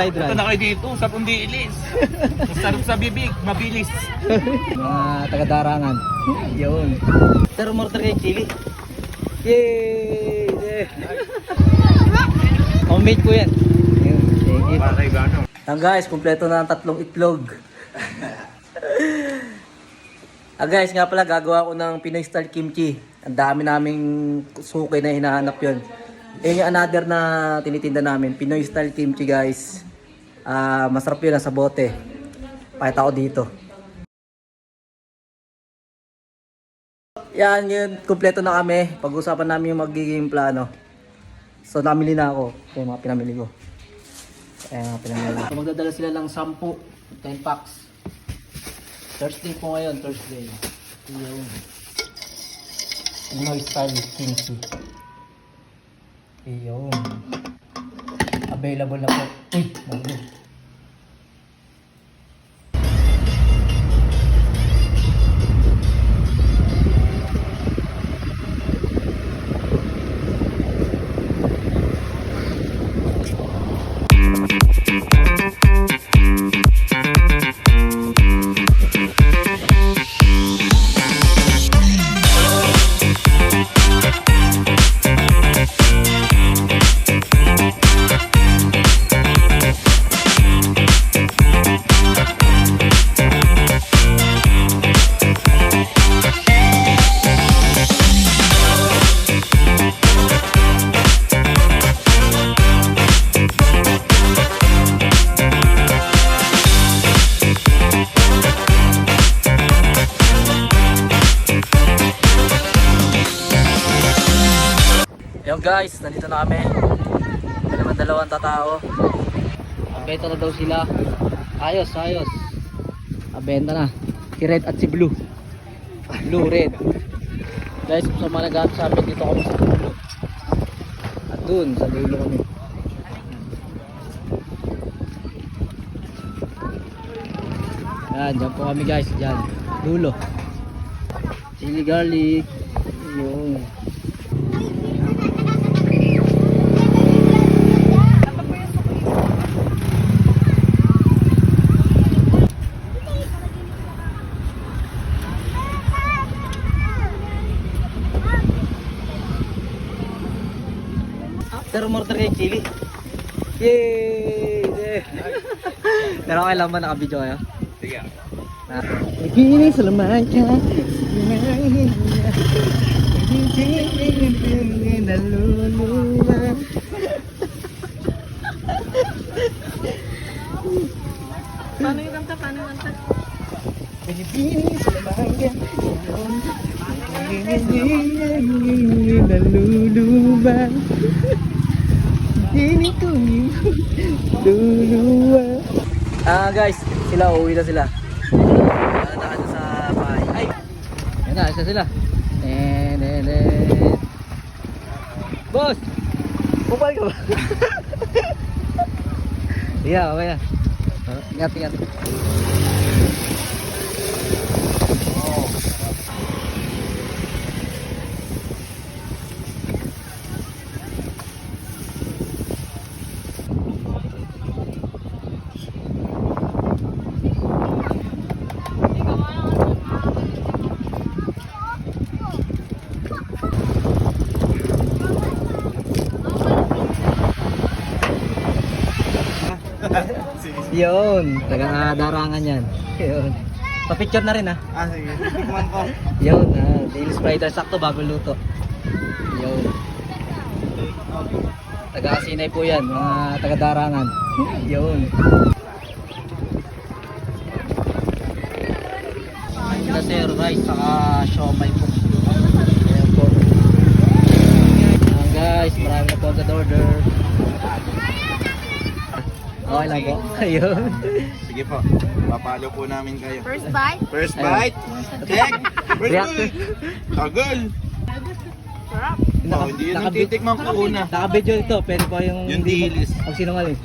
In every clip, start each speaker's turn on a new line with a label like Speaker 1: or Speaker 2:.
Speaker 1: Fried
Speaker 2: Ito
Speaker 1: rice.
Speaker 2: na kayo dito, sa pundilis. Masarap sa bibig, mabilis.
Speaker 1: Mga taga-darangan. Yun. Pero mortar kay chili. Yay! Yeah. Homemade po yan. Yun. Thank you.
Speaker 2: Para kay Gano.
Speaker 1: Ang guys, kumpleto na ang tatlong itlog. ah guys, nga pala gagawa ko ng Pinoy style kimchi. Ang dami naming suki na hinahanap yon. Yun yung another na tinitinda namin. Pinoy style kimchi guys. Ah, masarap yun sa bote. Pakita ko dito. Yan, yun. Kumpleto na kami. Pag-usapan namin yung magiging plano. So, namili na ako. Yung mga pinamili ko. Ayan nga pinamili. So, magdadala sila ng 10, 10 packs. Thursday po ngayon, Thursday. Yung Pinoy style kimchi. Ayun. Available na po. Uy, magulo. Guys, nandito na kami. Dalawang dalawang tatao. Abenta na daw sila. Ayos, ayos. Abenta na. Si Red at si Blue. Blue, Red. Guys, kung sa mga sa amin, dito kami sa dulo. At dun, sa dulo kami. Yan, dyan po kami guys, dyan. Dulo. Chili garlic. Yun. Pero mortar kay chili. Yay! Yeah. Pero okay lang ba nakabidyo kayo?
Speaker 2: Sige.
Speaker 1: Ah. Naginis sa laman ka
Speaker 3: Paano yung kanta? Paano yung kanta?
Speaker 1: Naginis sa laman ka Naluluwa Hindi ko luluwa Ah guys, sila uuwi na sila. Ah, naka sa bahay. Ay. Ayun na, isa sila. Boss. Bumalik ka ba? yeah, okay na. Oh, ingat, ingat. Yun, taga darangan yan. Yun. Pa-picture na rin ha.
Speaker 2: Ah, sige. Tikman ko.
Speaker 1: Yun, ah, daily spider sakto bago luto. Yun. Taga Sinay po yan, mga taga darangan. Yun. Sila sir, rice, saka siomay po. Ayan po. Ayan guys, marami na po ang order. Okay lang po. Ayun.
Speaker 2: Sige po. Papalo po namin kayo.
Speaker 3: First bite?
Speaker 2: First
Speaker 1: Ayun.
Speaker 2: bite. Check. First
Speaker 1: React.
Speaker 2: bite. Tagal.
Speaker 3: Sarap.
Speaker 2: Oh, hindi yun ang titikman ko una.
Speaker 1: Naka-video ito, pero po yung...
Speaker 2: Yung dilis.
Speaker 1: Pag sinungaling.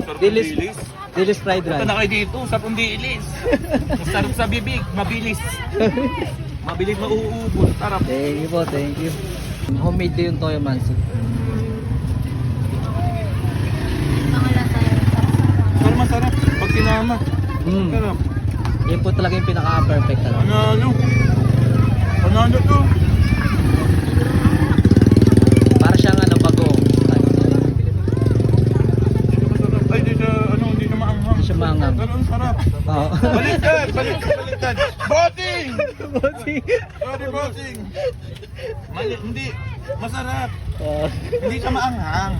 Speaker 2: Sarap
Speaker 1: Dilis.
Speaker 2: dilis.
Speaker 1: Dilis fried
Speaker 2: Ito
Speaker 1: rice.
Speaker 2: na kayo dito, sa pundilis. Masarap sa bibig, mabilis. Mabilis mauubos. Sarap.
Speaker 1: Thank you po, thank you. Homemade din yung toyo mansi.
Speaker 3: Mga
Speaker 2: Tama.
Speaker 1: Mm.
Speaker 2: Sarap.
Speaker 1: Yan po talaga yung pinaka-perfect talaga.
Speaker 2: Panalo. Panalo to.
Speaker 1: Para siyang ano, bago.
Speaker 2: Dito masarap. Ay, di siya, ano, hindi siya maanghang.
Speaker 1: Hindi siya maanghang.
Speaker 2: Pero ang sarap.
Speaker 1: Oo.
Speaker 2: Baliktad! Baliktad! Baliktad! Boting!
Speaker 1: Bossing.
Speaker 2: Sorry, bossing. Mali, hindi. Masarap.
Speaker 1: Oo.
Speaker 2: Hindi siya maanghang.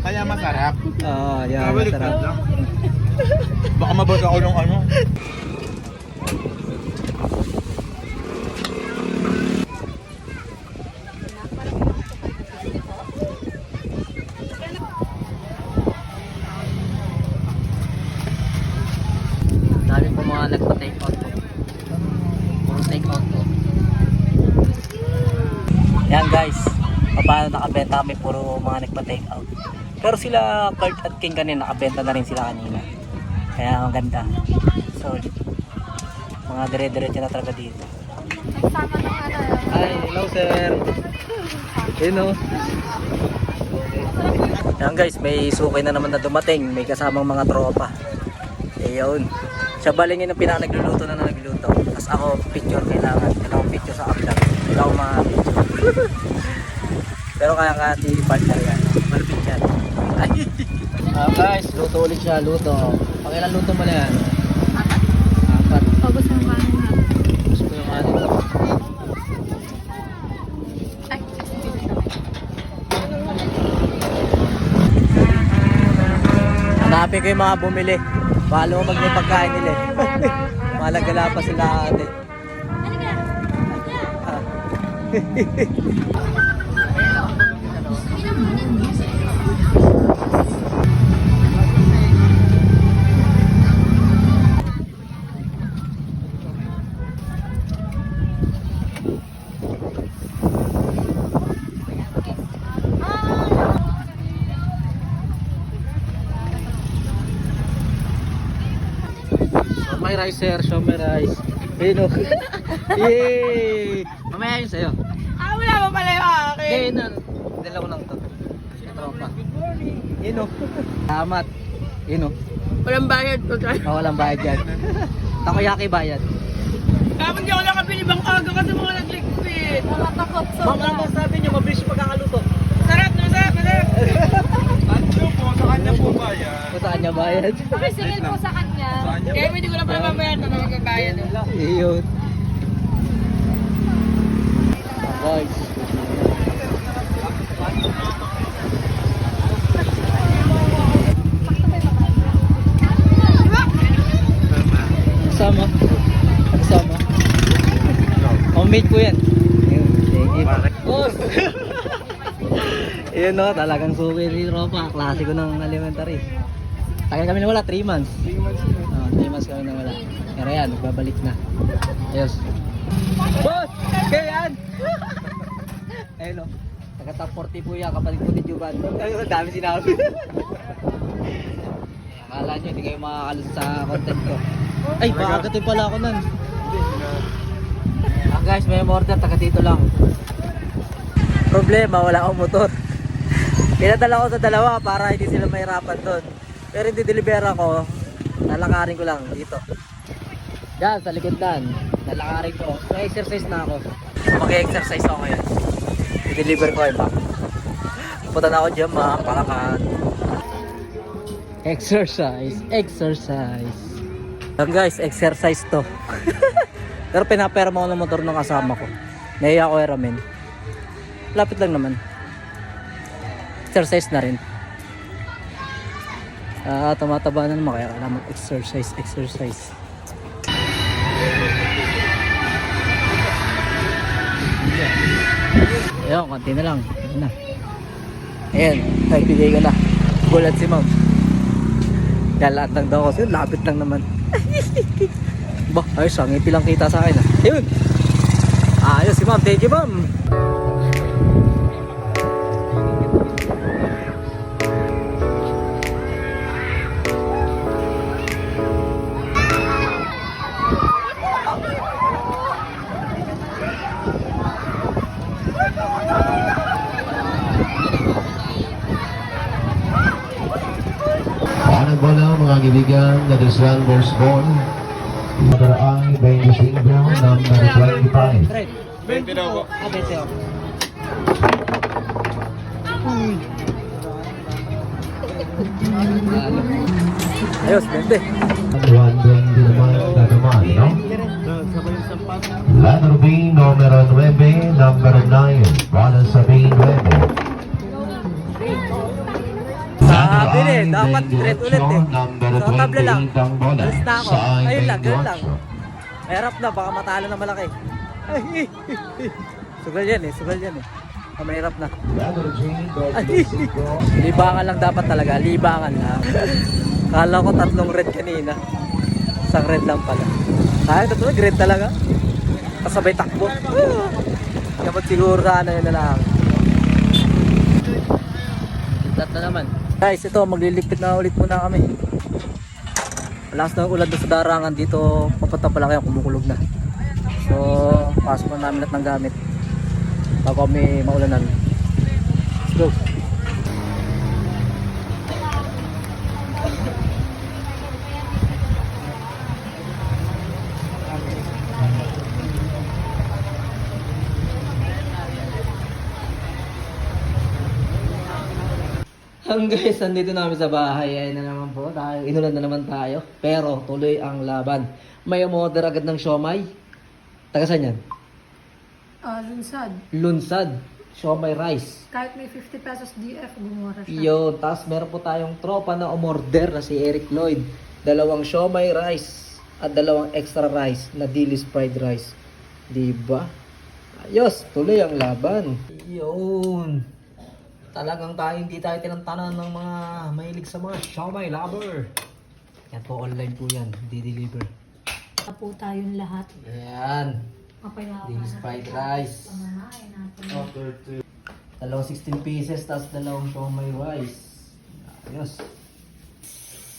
Speaker 2: Kaya masarap.
Speaker 1: Oo, yan.
Speaker 2: Ah, baliktad
Speaker 1: Masarap.
Speaker 2: lang. Baka mabasa ako ng ano.
Speaker 1: Dami po mga nagpa-take out po. Puro take out po. Yan guys. Paano nakabenta kami puro mga nagpa-take out. Pero sila Kurt at King kanina nakabenta na rin sila kanina. Kaya ang ganda. Solid. Mga dire-diretso na talaga dito.
Speaker 3: Nagsama ng ano.
Speaker 1: Hi, hello sir. Yun o. Yan guys, may suki na naman na dumating. May kasamang mga tropa. Eh yun. Siya balingin ang pinaka nagluluto na na nagluluto. Tapos ako, picture kailangan. Kailangan picture sa upload. Akong mga Pero kaya ka di partner yan. Malapit yan. Ay. Ah guys, luto ulit siya. Luto. Pakilan luto mo na yan. Apat.
Speaker 3: Pagos ng kanin na.
Speaker 1: Gusto ko yung ano.
Speaker 3: Ay,
Speaker 1: Hanapin ko yung mga bumili. Palo mag may pagkain nila eh. Malagala pa sila ate. Ah. Show rice sir, rice. Ayun o. Yay! Mamaya yun sa'yo.
Speaker 3: Ah, wala mo pala yung akin.
Speaker 1: Hindi, yun. Dala ko lang to. Sa tropa. Yun o. Salamat. Yun o.
Speaker 3: Walang bayad to, Char.
Speaker 1: Oh, walang bayad yan. Takoyaki bayad.
Speaker 3: Kapag di ako nakabili bang aga kasi mga nagligpit. Nakatakot sa
Speaker 1: sabi niyo, mabilis pagkakaluto.
Speaker 3: Sarap, masarap, masarap.
Speaker 2: Ano po? Sa kanya po ba yan?
Speaker 1: Kung saan niya bayad?
Speaker 3: Okay, singil po sa kanya. Kaya hindi ko na pala mamayad na magbabayad.
Speaker 1: Iyon. Guys. Kasama. Kasama. Homemade po yan. Ayun, thank you. Boss! Ayun no, talagang suki ni Ropa. Klasiko ng elementary. Tagal kami nawala, 3 months. 3 months. Oh, 3 months kami nawala. Pero yan, nagbabalik na. Ayos. Boss! Kaya yan! Ayun o. Taga top 40 po yan, kapatid po ni Juban. Ayun, dami sinabi. Akala nyo, hindi kayo makakalos sa content ko. Ay, makakatid pala ako nun. Ah guys, may order, taga dito lang. Problema, wala akong motor. Pinadala ko sa dalawa para hindi sila mahirapan doon. Pero hindi deliver ako, lalakarin ko lang dito. Yan, sa likod dan. Lalakarin ko. May exercise na ako. Mag-exercise ako ngayon. I-deliver ko kay Mac. Punta na ako dyan, mga palakan. Exercise, exercise. Yan guys, exercise to. Pero pinapera mo ako ng motor ng kasama ko. Naiya ko ramen. Lapit lang naman. Exercise na rin. Ah, tumataba na naman kaya kailangan mag-exercise, exercise. Ayun, konti na lang. Ayun na. Ayan, nagbigay ko na. Gulat si ma'am. Lalat lang daw kasi lapit lang naman. ba, ayos, ang ngiti lang kita sa akin. Ah. Ayun. Ayos si ma'am. Thank you ma'am.
Speaker 4: pangiligan na the Slanders Ball. Madaraang 25 number 25.
Speaker 2: 20 daw po.
Speaker 1: Ah, 20 ako. Ayos, 20.
Speaker 4: 120 naman gagamaan, no? Letter B, numero 9, number 9, para sa
Speaker 1: B9. Hindi, dapat red ulit eh. So, tabla lang. Alis na ako. Ayun lang, ganun lang. Mahirap na, baka matalo na malaki. sugal yan eh, sugal yan eh. Ah, mahirap na. libangan lang dapat talaga, libangan lang. Kala ko tatlong red kanina. Isang red lang pala. Ah, Kaya tatlo, red talaga. Kasabay takbo. Dapat siguro sana ano yun na lang. Tatlo naman. Guys, ito magliligpit na ulit muna kami. Malakas na ulan sa darangan dito. Papunta pa lang kaya kumukulog na. So, pasok na namin lahat ng gamit. Bago kami maulanan. Let's go. Ang guys, nandito namin sa bahay. Ayun na naman po. Tayo, inulan na naman tayo. Pero tuloy ang laban. May umorder agad ng siomay. Taga saan yan?
Speaker 5: Ah, lunsad.
Speaker 1: Lunsad. Siomay rice.
Speaker 5: Kahit may 50 pesos DF, gumura siya.
Speaker 1: Yun. Tapos meron po tayong tropa na umorder na si Eric Lloyd. Dalawang siomay rice at dalawang extra rice na dilis fried rice. Diba? Ayos. Tuloy ang laban. Yun. Talagang tayo hindi tayo tinantanan ng mga mahilig sa mga siomay lover. Yan po online po yan. Di-deliver.
Speaker 5: Na po tayong lahat.
Speaker 1: Yan.
Speaker 5: Mapayawa
Speaker 1: Dilis fried rice. Dalawang 16 pieces, tapos dalawang siomay rice. Ayos.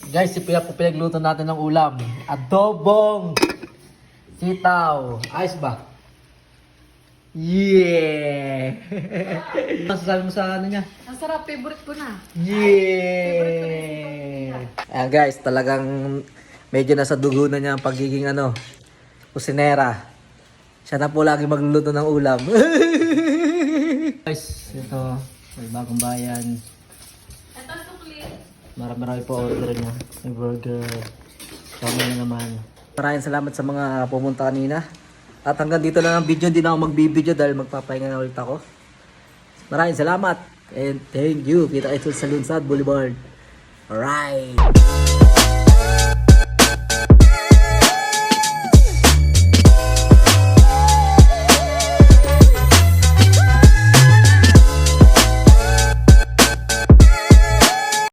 Speaker 1: Guys, si Pia po pinagluto natin ng ulam. Adobong sitaw. Ayos ba? Yeah! Masasabi mo sa ano niya?
Speaker 5: Ang sarap, favorite ko na.
Speaker 1: Yeah! Ayan guys, talagang medyo nasa dugo na niya ang pagiging ano, kusinera. Siya na po lagi magluluto ng ulam. guys, ito, may bagong bayan. Marami-marami po order niya. May burger. Kami na naman. Maraming salamat sa mga pumunta kanina. At hanggang dito lang ang video. Hindi na ako magbibideo dahil magpapahinga na ulit ako. Maraming salamat. And thank you. Kita ito sa Lunsad Boulevard. Alright.